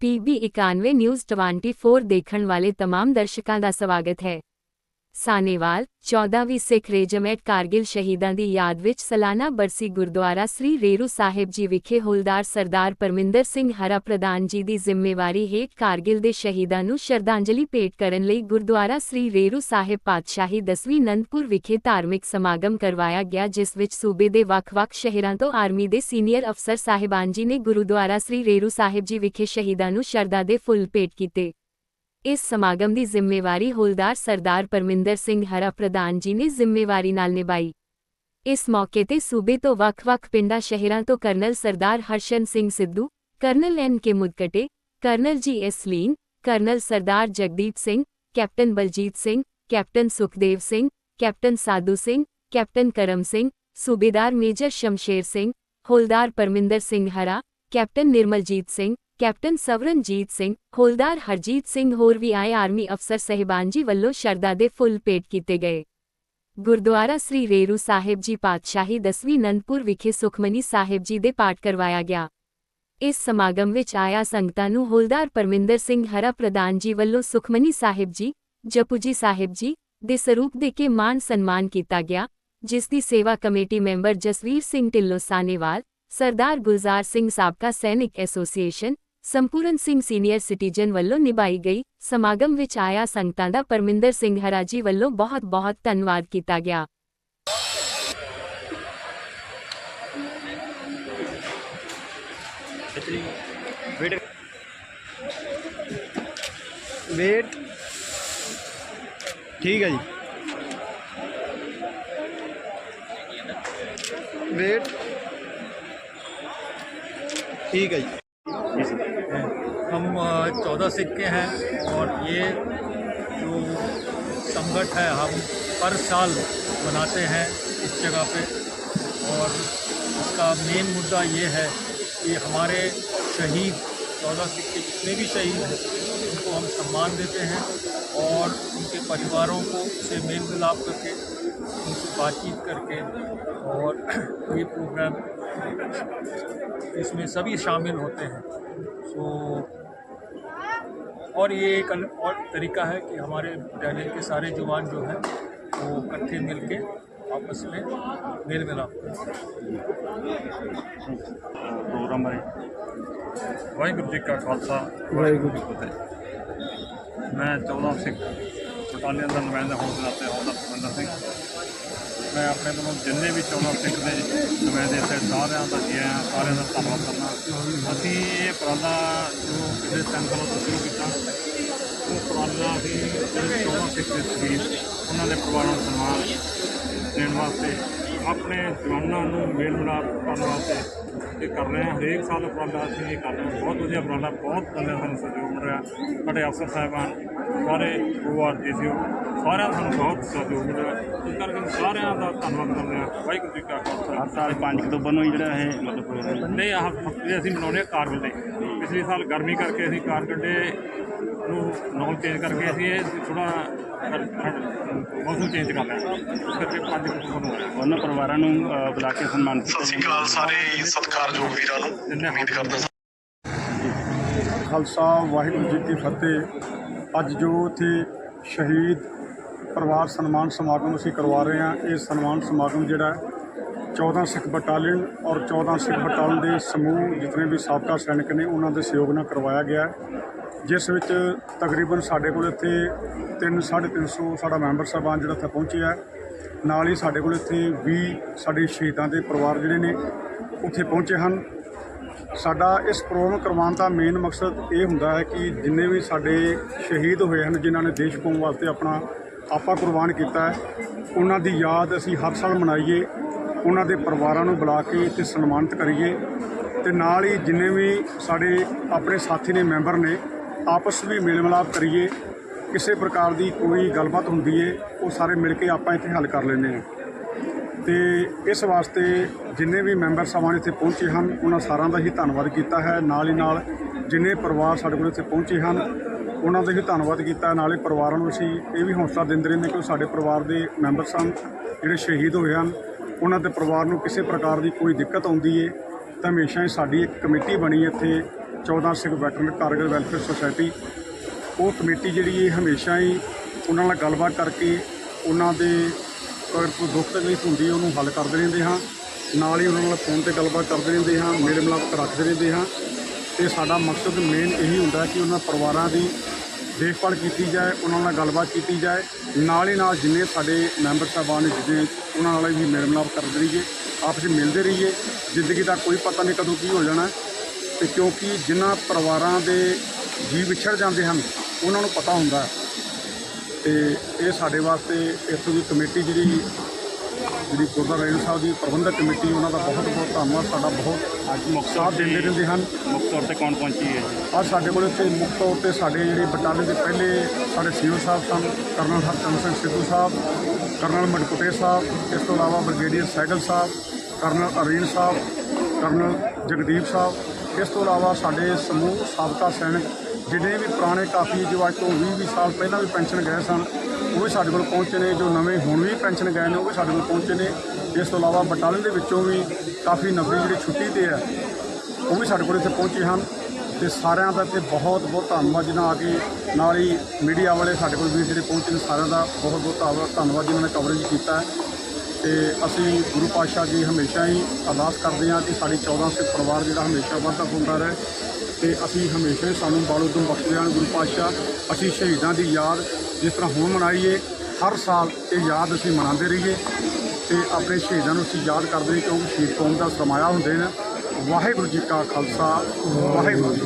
PB 91 news 24 ਦੇਖਣ ਵਾਲੇ तमाम ਦਰਸ਼ਕਾਂ ਦਾ ਸਵਾਗਤ ਹੈ ਸਾਨੇਵਾਲ 14ਵੀਂ ਸਿੱਖ ਰੇਜਮੈਂਟ ਕਾਰਗਿਲ ਸ਼ਹੀਦਾਂ ਦੀ ਯਾਦ ਵਿੱਚ ਸਾਲਾਨਾ ਬਰਸੀ ਗੁਰਦੁਆਰਾ ਸ੍ਰੀ ਰੇਰੂ ਸਾਹਿਬ ਜੀ ਵਿਖੇ ਹੌਲਦਾਰ ਸਰਦਾਰ ਪਰਮਿੰਦਰ ਸਿੰਘ ਹਰਾ ਪ੍ਰਧਾਨ ਜੀ ਦੀ ਜ਼ਿੰਮੇਵਾਰੀ ਹੇਠ ਕਾਰਗਿਲ ਦੇ ਸ਼ਹੀਦਾਂ ਨੂੰ ਸ਼ਰਧਾਂਜਲੀ ਭੇਟ ਕਰਨ ਲਈ ਗੁਰਦੁਆਰਾ ਸ੍ਰੀ ਰੇਰੂ ਸਾਹਿਬ ਪਾਤਸ਼ਾਹੀ ਦਸਵੀਂ ਨੰਦਪੁਰ ਵਿਖੇ ਧਾਰਮਿਕ ਸਮਾਗਮ ਕਰਵਾਇਆ ਗਿਆ, ਜਿਸ ਵਿੱਚ ਸੂਬੇ ਦੇ ਵੱਖ-ਵੱਖ ਸ਼ਹਿਰਾਂ ਤੋਂ ਆਰਮੀ ਦੇ ਸੀਨੀਅਰ ਅਫਸਰ ਸਾਹਿਬਾਨ ਜੀ ਨੇ ਗੁਰਦੁਆਰਾ ਸ੍ਰੀ ਰੇਰੂ ਸਾਹਿਬ ਜੀ ਵਿਖੇ ਸ਼ਹੀਦਾਂ ਨੂੰ ਸ਼ਰਧਾ ਦੇ ਫੁੱਲ ਭੇਟ ਕੀਤੇ। ਇਸ ਸਮਾਗਮ ਦੀ ਜ਼ਿੰਮੇਵਾਰੀ ਹੌਲਦਾਰ ਸਰਦਾਰ ਪਰਮਿੰਦਰ ਸਿੰਘ ਹਰਾ ਪ੍ਰਧਾਨ ਜੀ ਨੇ ਜ਼ਿੰਮੇਵਾਰੀ ਨਾਲ ਨਿਭਾਈ ਇਸ ਮੌਕੇ ਤੇ ਸੂਬੇ ਤੋਂ ਵੱਖ-ਵੱਖ ਪਿੰਡਾਂ ਸ਼ਹਿਰਾਂ ਤੋਂ colonel Sardar Harshan Singh Sidhu colonel N K Mudkate colonel G S Leen colonel Sardar Jagdeep Singh captain Baljit Singh captain Sukhdev Singh captain Sadhu Singh captain Karam Singh ਸੂਬੇਦਾਰ ਮੇਜਰ ਸ਼ਮਸ਼ੇਰ ਸਿੰਘ ਹੌਲਦਾਰ ਪਰਮਿੰਦਰ ਸਿੰਘ ਹਰਾ ਕੈਪਟਨ ਨਿਰਮਲਜੀਤ ਸਿੰਘ ਕੈਪਟਨ ਸਵਰਨਜੀਤ ਸਿੰਘ ਹੌਲਦਾਰ ਹਰਜੀਤ ਸਿੰਘ ਹੋਰ ਵੀ ਆਏ ਆਰਮੀ ਅਫਸਰ ਸਹਿਬਾਨ ਜੀ ਵੱਲੋਂ ਸ਼ਰਧਾ ਦੇ ਫੁੱਲ ਭੇਟ ਕੀਤੇ ਗਏ। ਗੁਰਦੁਆਰਾ ਸ੍ਰੀ ਰੇਰੂ ਸਾਹਿਬ ਜੀ ਪਾਤਸ਼ਾਹੀ ਦਸਵੀਂ ਨੰਦਪੁਰ ਵਿਖੇ ਸੁਖਮਨੀ ਸਾਹਿਬ ਜੀ ਦੇ ਪਾਠ ਕਰਵਾਇਆ ਗਿਆ। ਇਸ ਸਮਾਗਮ ਵਿੱਚ ਆਇਆ ਸੰਗਤਾਂ ਨੂੰ ਹੌਲਦਾਰ ਪਰਮਿੰਦਰ ਸਿੰਘ ਹਰਾ ਪ੍ਰਧਾਨ ਜੀ ਵੱਲੋਂ ਸੁਖਮਨੀ ਸਾਹਿਬ ਜੀ, ਜਪੂਜੀ ਸਾਹਿਬ ਜੀ ਦੇ ਸਰੂਪ ਦੇ ਕੇ ਮਾਨ ਸਨਮਾਨ ਕੀਤਾ ਗਿਆ, ਜਿਸ ਦੀ ਸੇਵਾ ਕਮੇਟੀ ਮੈਂਬਰ ਜਸਵੀਰ ਸਿੰਘ ਢਿੱਲੋਂ ਸਾਨੇਵਾਲ ਸਰਦਾਰ ਗੁਲਜ਼ਾਰ ਸਿੰਘ ਸਾਬਕਾ ਸੈਨਿਕ ਐਸੋਸੀਏਸ਼ਨ ਸੰਪੂਰਨ ਸਿੰਘ ਸੀਨੀਅਰ ਸਿਟੀਜ਼ਨ ਵੱਲੋਂ ਨਿਭਾਈ ਗਈ ਸਮਾਗਮ ਵਿੱਚ ਆਇਆ ਸੰਗਤਾਂ ਦਾ ਪਰਮਿੰਦਰ ਸਿੰਘ ਹਰਾਜੀ ਵੱਲੋਂ ਬਹੁਤ-ਬਹੁਤ ਧੰਨਵਾਦ ਕੀਤਾ ਗਿਆ। ਵੇਟ ਠੀਕ ਹੈ ਜੀ। ਵੇਟ ਠੀਕ ਹੈ ਜੀ। हम चौदह सिक्के हैं और ये जो संगठ है, हम हर साल मनाते हैं इस जगह पे। और इसका मेन मुद्दा ये है कि हमारे शहीद, चौदह सिक्के जितने भी शहीद हैं, उनको हम सम्मान देते हैं और उनके परिवारों को से मेल मिलाप करके उनसे बातचीत करके और ये प्रोग्राम इसमें सभी शामिल होते हैं। सो और ये एक और तरीका है कि हमारे बटालियन के सारे जवान जो हैं वो इकट्ठे मिल के आपस में मेल मिलाप प्रोग्राम वाहगुरु जी का खालसा। वाहगुरु जी। फतेह मैं चौदह सिख बटालियन का नुमाइंदा होने नाते सुखविंदर सिंह। ਮੈਂ ਆਪਣੇ ਵੱਲੋਂ ਜਿੰਨੇ ਵੀ 14 ਸਿੱਖ ਦੇ ਨੁਮਾਇੰਦੇ ਇੱਥੇ ਸਾਰਿਆਂ ਦਾ ਜੀ ਆਇਆਂ, ਸਾਰਿਆਂ ਦਾ ਧੰਨਵਾਦ ਕਰਨਾ ਅਸੀਂ ਇਹ ਉਪਰਾਲਾ ਜੋ ਪਿਛਲੇ ਤਿੰਨ ਸਾਲਾਂ ਤੋਂ ਸ਼ੁਰੂ ਕੀਤਾ, ਉਹ ਉਪਰਾਲਾ ਅਸੀਂ ਜਿਹੜੇ 14 ਸਿੱਖ ਦੇ ਸ਼ਹੀਦ ਉਹਨਾਂ ਦੇ ਪਰਿਵਾਰਾਂ ਨੂੰ ਸਨਮਾਨ ਦੇਣ ਵਾਸਤੇ, ਆਪਣੇ ਜਵਾਨਾਂ ਨੂੰ ਮੇਲ ਮਿਲਾਪ ਕਰਨ ਵਾਸਤੇ ਇਹ ਕਰ ਰਹੇ ਹਾਂ। ਹਰੇਕ ਸਾਲ ਉਪਰਾਲਾ ਅਸੀਂ ਇਹ ਕਰ ਰਹੇ ਹਾਂ। ਬਹੁਤ ਵਧੀਆ ਉਪਰਾਲਾ, ਬਹੁਤ ਬੰਦਿਆਂ ਸਾਨੂੰ ਸਹਿਯੋਗ ਮਿਲ ਰਿਹਾ। ਸਾਡੇ ਅਫਸਰ ਸਾਹਿਬਾਨ, ਸਾਰੇ ਓਆਰ ਜੀਸੀਓ ਸਾਰਿਆਂ ਦਾ ਸਾਨੂੰ ਬਹੁਤ ਸਹਿਯੋਗ ਮਿਲ ਰਿਹਾ ਇਸ ਕਰਕੇ ਸਾਰਿਆਂ ਦਾ ਧੰਨਵਾਦ ਕਰਦੇ ਹਾਂ। ਵਾਹਿਗੁਰੂ ਜੀ ਕਾ ਖਾਲਸਾ। ਹਰ ਸਾਲ 5 ਅਕਤੂਬਰ ਨੂੰ ਹੀ ਜਿਹੜਾ ਇਹ ਮਤਲਬ ਪ੍ਰੋਗਰਾਮ ਨਹੀਂ ਆਹ ਫੈਕਟਰੀ ਅਸੀਂ ਮਨਾਉਂਦੇ ਹਾਂ ਕਾਰਗਿਲ ਦੇ ਪਿਛਲੇ ਸਾਲ ਗਰਮੀ ਕਰਕੇ ਅਸੀਂ ਕਾਰਗਿਲ ਦੇ ਨੂੰ ਨੌਲ ਚੇਂਜ ਕਰਕੇ ਅਸੀਂ ਇਹ ਥੋੜਾ ਮੌਸਮ ਚੇਂਜ ਕਰ ਲਿਆ। ਇਸ ਕਰਕੇ 5 ਅਕਤੂਬਰ ਨੂੰ ਹੋਇਆ। ਉਹਨਾਂ ਪਰਿਵਾਰਾਂ ਨੂੰ ਬੁਲਾ ਕੇ ਸਨਮਾਨਿਤ ਸਤਿ ਸ਼੍ਰੀ ਅਕਾਲ ਸਾਰੇ ਸਤਿਕਾਰਯੋਗ ਵੀਰਾਂ ਨੂੰ। ਉਮੀਦ ਕਰਦਾ ਖਾਲਸਾ ਵਾਹਿਗੁਰੂ ਜੀ ਕੀ ਫਤਿਹ। ਅੱਜ ਜੋ ਇੱਥੇ ਸ਼ਹੀਦ ਪਰਿਵਾਰ ਸਨਮਾਨ ਸਮਾਗਮ ਅਸੀਂ ਕਰਵਾ ਰਹੇ ਹਾਂ। ਇਹ ਸਨਮਾਨ ਸਮਾਗਮ ਜਿਹੜਾ ਹੈ 14 ਸਿੱਖ ਬਟਾਲੀਅਨ ਔਰ 14 ਸਿੱਖ ਬਟਾਲੀਅਨ ਦੇ ਸਮੂਹ ਜਿਤਨੇ ਵੀ ਸਾਬਕਾ ਸੈਨਿਕ ਨੇ, ਉਹਨਾਂ ਦੇ ਸਹਿਯੋਗ ਨਾਲ ਕਰਵਾਇਆ ਗਿਆ ਹੈ। ਜਿਸ ਵਿੱਚ ਤਕਰੀਬਨ ਸਾਡੇ ਕੋਲ ਇੱਥੇ 3 350 ਸਾਡਾ ਮੈਂਬਰ ਸਾਹਿਬਾਨ ਜਿਹੜਾ ਇੱਥੇ ਪਹੁੰਚਿਆ ਨਾਲ ਹੀ ਸਾਡੇ ਕੋਲ ਇੱਥੇ 20 ਸਾਡੇ ਸ਼ਹੀਦਾਂ ਦੇ ਪਰਿਵਾਰ ਜਿਹੜੇ ਨੇ, ਉੱਥੇ ਪਹੁੰਚੇ ਹਨ। ਸਾਡਾ ਇਸ ਪ੍ਰੋਗਰਾਮ ਕਰਵਾਉਣ ਦਾ ਮੇਨ ਮਕਸਦ ਇਹ ਹੁੰਦਾ ਹੈ ਕਿ ਜਿੰਨੇ ਵੀ ਸਾਡੇ ਸ਼ਹੀਦ ਹੋਏ ਹਨ, ਜਿਨ੍ਹਾਂ ਨੇ ਦੇਸ਼ ਕੌਮ ਵਾਸਤੇ ਆਪਣਾ ਆਪਾਂ ਕੁਰਬਾਨ ਕੀਤਾ ਹੈ। ਉਹਨਾਂ ਦੀ ਯਾਦ ਅਸੀਂ ਹਰ ਸਾਲ ਮਨਾਈਏ। ਉਹਨਾਂ ਦੇ ਪਰਿਵਾਰਾਂ ਨੂੰ ਬੁਲਾ ਕੇ ਤੇ ਸਨਮਾਨਿਤ ਕਰੀਏ। ਤੇ ਨਾਲ ਹੀ ਜਿੰਨੇ ਵੀ ਸਾਡੇ ਆਪਣੇ ਸਾਥੀ ਨੇ, ਮੈਂਬਰ ਨੇ, ਆਪਸ ਵਿੱਚ ਮੇਲ ਮਿਲਾਪ ਕਰੀਏ। ਕਿਸੇ ਪ੍ਰਕਾਰ ਦੀ ਕੋਈ ਗੱਲਬਾਤ ਹੁੰਦੀ ਏ, ਉਹ ਸਾਰੇ ਮਿਲ ਕੇ ਆਪਾਂ ਇੱਥੇ ਹੱਲ ਕਰ ਲੈਂਦੇ ਹਾਂ। ਤੇ ਇਸ ਵਾਸਤੇ ਜਿੰਨੇ ਵੀ ਮੈਂਬਰ ਸਾਹਿਬਾਨ ਇੱਥੇ ਪਹੁੰਚੇ ਹਨ, ਉਹਨਾਂ ਸਾਰਿਆਂ ਦਾ ਹੀ ਧੰਨਵਾਦ ਕੀਤਾ ਹੈ। ਨਾਲ ਹੀ ਨਾਲ ਜਿੰਨੇ ਪਰਿਵਾਰ ਸਾਡੇ ਕੋਲ ਇੱਥੇ ਪਹੁੰਚੇ ਹਨ ਉਹਨਾਂ ਦਾ ਹੀ ਧੰਨਵਾਦ ਕੀਤਾ। ਨਾਲੇ ਪਰਿਵਾਰਾਂ ਨੂੰ ਅਸੀਂ ਇਹ ਵੀ ਹੌਸਲਾ ਦਿੰਦੇ ਰਹਿੰਦੇ ਕਿ ਉਹ ਸਾਡੇ ਪਰਿਵਾਰ ਦੇ ਮੈਂਬਰ ਸਨ, ਜਿਹੜੇ ਸ਼ਹੀਦ ਹੋਏ ਹਨ। ਉਹਨਾਂ ਦੇ ਪਰਿਵਾਰ ਨੂੰ ਕਿਸੇ ਪ੍ਰਕਾਰ ਦੀ ਕੋਈ ਦਿੱਕਤ ਆਉਂਦੀ ਏ, ਤਾਂ ਹਮੇਸ਼ਾ ਹੀ ਸਾਡੀ ਇੱਕ ਕਮੇਟੀ ਬਣੀ ਇੱਥੇ 14 ਸਿੱਖ ਵੈਟਰਨ ਕਾਰਗਰ ਵੈਲਫੇਅਰ ਸੁਸਾਇਟੀ। ਉਹ ਕਮੇਟੀ ਜਿਹੜੀ ਹੈ ਹਮੇਸ਼ਾ ਹੀ ਉਹਨਾਂ ਨਾਲ ਗੱਲਬਾਤ ਕਰਕੇ ਉਹਨਾਂ ਦੇ ਅਗਰ ਕੋਈ ਦੁੱਖ ਤਕਲੀਫ ਹੁੰਦੀ ਹੈ ਉਹਨੂੰ ਹੱਲ ਕਰਦੇ ਰਹਿੰਦੇ ਹਾਂ। ਨਾਲ ਹੀ ਉਹਨਾਂ ਨਾਲ ਫੋਨ ਤੇ ਗੱਲਬਾਤ ਕਰਦੇ ਰਹਿੰਦੇ ਹਾਂ ਮੇਲ ਮਿਲਾਪ ਰੱਖਦੇ ਰਹਿੰਦੇ ਹਾਂ। ਤੇ ਸਾਡਾ ਮਕਸਦ ਮੇਨ ਇਹੀ ਹੁੰਦਾ ਕਿ ਉਹਨਾਂ ਪਰਿਵਾਰਾਂ ਦੀ ਦੇਖਭਾਲ ਕੀਤੀ ਜਾਏ, ਉਹਨਾਂ ਨਾਲ ਗੱਲਬਾਤ ਕੀਤੀ ਜਾਏ ਨਾਲ ਹੀ ਨਾਲ ਜਿੰਨੇ ਸਾਡੇ ਮੈਂਬਰ ਸਾਹਿਬਾਨ ਨੇ ਜਿਹਦੇ ਉਹਨਾਂ ਨਾਲ ਵੀ ਮੇਲ ਮਿਲਾਪ ਕਰਦੇ ਰਹੀਏ, ਆਪਸ ਵਿੱਚ ਮਿਲਦੇ ਰਹੀਏ, ਜ਼ਿੰਦਗੀ ਦਾ ਕੋਈ ਪਤਾ ਨਹੀਂ ਕਦੋਂ ਕੀ ਹੋ ਜਾਣਾ ਹੈ। ਤੇ ਕਿਉਂਕਿ ਜਿਨ੍ਹਾਂ ਪਰਿਵਾਰਾਂ ਦੇ ਜੀ ਵਿਛੜ ਜਾਂਦੇ ਹਨ, ਉਹਨਾਂ ਨੂੰ ਪਤਾ ਹੁੰਦਾ ਹੈ ਤੇ ਇਹ ਸਾਡੇ ਵਾਸਤੇ ਇੱਥੋਂ ਦੀ ਕਮੇਟੀ ਜਿਹੜੀ ਜਿਹੜੀ ਗੁਰਦੁਆਰਾ ਰੇਣੂ ਸਾਹਿਬ ਦੀ ਪ੍ਰਬੰਧਕ ਕਮੇਟੀ ਉਹਨਾਂ ਦਾ ਬਹੁਤ ਬਹੁਤ ਧੰਨਵਾਦ। ਸਾਡਾ ਬਹੁਤ ਅੱਜ ਤੌਰ ਦਿੰਦੇ ਰਹਿੰਦੇ ਹਨ। ਮੁੱਖ ਤੌਰ ਤੇ ਕੌਣ ਪਹੁੰਚੀ ਹੈ ਅੱਜ ਸਾਡੇ ਕੋਲ ਇੱਥੇ ਮੁੱਖ ਤੌਰ ਤੇ ਸਾਡੇ ਜਿਹੜੇ ਬਟਾਲੇ ਦੇ ਪਹਿਲੇ ਸਾਡੇ ਸੀਓ ਸਾਹਿਬ ਸਨ ਕਰਨਲ ਹਰਚੰਦ ਸਿੰਘ ਸਿੱਧੂ ਸਾਹਿਬ ਕਰਨਲ ਮਡਕੁਟੇ ਸਾਹਿਬ ਇਸ ਤੋਂ ਇਲਾਵਾ brigadier Sehgal sahib colonel Arin sahib colonel Jagdeep sahib ਇਸ ਤੋਂ ਇਲਾਵਾ ਸਾਡੇ ਸਮੂਹ ਸਾਬਕਾ ਸੈਨਿਕ ਜਿਹੜੇ ਵੀ ਪੁਰਾਣੇ ਕਾਫੀ ਜੋ ਅੱਜ ਤੋਂ 20 20 ਸਾਲ ਪਹਿਲਾਂ ਵੀ ਪੈਨਸ਼ਨ ਗਏ ਸਨ ਉਹ ਵੀ ਸਾਡੇ ਕੋਲ ਪਹੁੰਚੇ ਨੇ, ਜੋ ਨਵੇਂ ਹੁਣ ਵੀ ਪੈਨਸ਼ਨ ਗਏ ਨੇ, ਉਹ ਵੀ ਸਾਡੇ ਕੋਲ ਪਹੁੰਚੇ ਨੇ। ਇਸ ਤੋਂ ਇਲਾਵਾ ਬਟਾਲੇ ਦੇ ਵਿੱਚੋਂ ਵੀ ਕਾਫੀ ਨਵੀਂ ਜਿਹੜੀ ਛੁੱਟੀ ਤੇ ਹੈ, ਉਹ ਵੀ ਸਾਡੇ ਕੋਲ ਇੱਥੇ ਪਹੁੰਚੇ ਹਨ। ਤੇ ਸਾਰਿਆਂ ਦਾ ਇੱਥੇ ਬਹੁਤ ਬਹੁਤ ਧੰਨਵਾਦ। ਜਿਨ੍ਹਾਂ ਆ ਕੇ ਨਾਲ ਹੀ ਮੀਡੀਆ ਵਾਲੇ ਸਾਡੇ ਕੋਲ ਵੀ ਜਿਹੜੇ ਪਹੁੰਚੇ ਨੇ, ਸਾਰਿਆਂ ਦਾ ਬਹੁਤ ਬਹੁਤ ਧੰਨਵਾਦ- ਧੰਨਵਾਦ ਜਿਨ੍ਹਾਂ ਨੇ ਕਵਰੇਜ ਕੀਤਾ ਹੈ। ਤੇ ਅਸੀਂ ਗੁਰੂ ਪਾਤਸ਼ਾਹ ਜੀ ਹਮੇਸ਼ਾ ਹੀ ਅਰਦਾਸ ਕਰਦੇ ਹਾਂ ਕਿ ਸਾਡੀ 14 ਸਿੱਖ ਪਰਿਵਾਰ ਜਿਹੜਾ ਹਮੇਸ਼ਾ ਵਾਧਾ ਹੁੰਦਾ ਰਹੇ। ਤੇ ਅਸੀਂ ਹਮੇਸ਼ਾ ਹੀ ਸਾਨੂੰ ਬਾਲੂ ਤੋਂ ਬਖਸ਼ਦੇ ਹਾਂ ਗੁਰੂ ਪਾਤਸ਼ਾਹ, ਅਸੀਂ ਸ਼ਹੀਦਾਂ ਦੀ ਯਾਦ ਜਿਸ ਤਰ੍ਹਾਂ ਹੁਣ ਮਨਾਈਏ, ਹਰ ਸਾਲ ਇਹ ਯਾਦ ਅਸੀਂ ਮਨਾਉਂਦੇ ਰਹੀਏ ਤੇ ਆਪਣੇ ਸ਼ਹੀਦਾਂ ਨੂੰ ਅਸੀਂ ਯਾਦ ਕਰਦੇ ਹਾਂ ਕਿਉਂਕਿ ਸ਼ਹੀਦ ਕੌਮ ਦਾ ਸਮਾਇਆ ਹੁੰਦੇ ਨੇ। ਵਾਹਿਗੁਰੂ ਜੀ ਕਾ ਖਾਲਸਾ, ਵਾਹਿਗੁਰੂ ਜੀ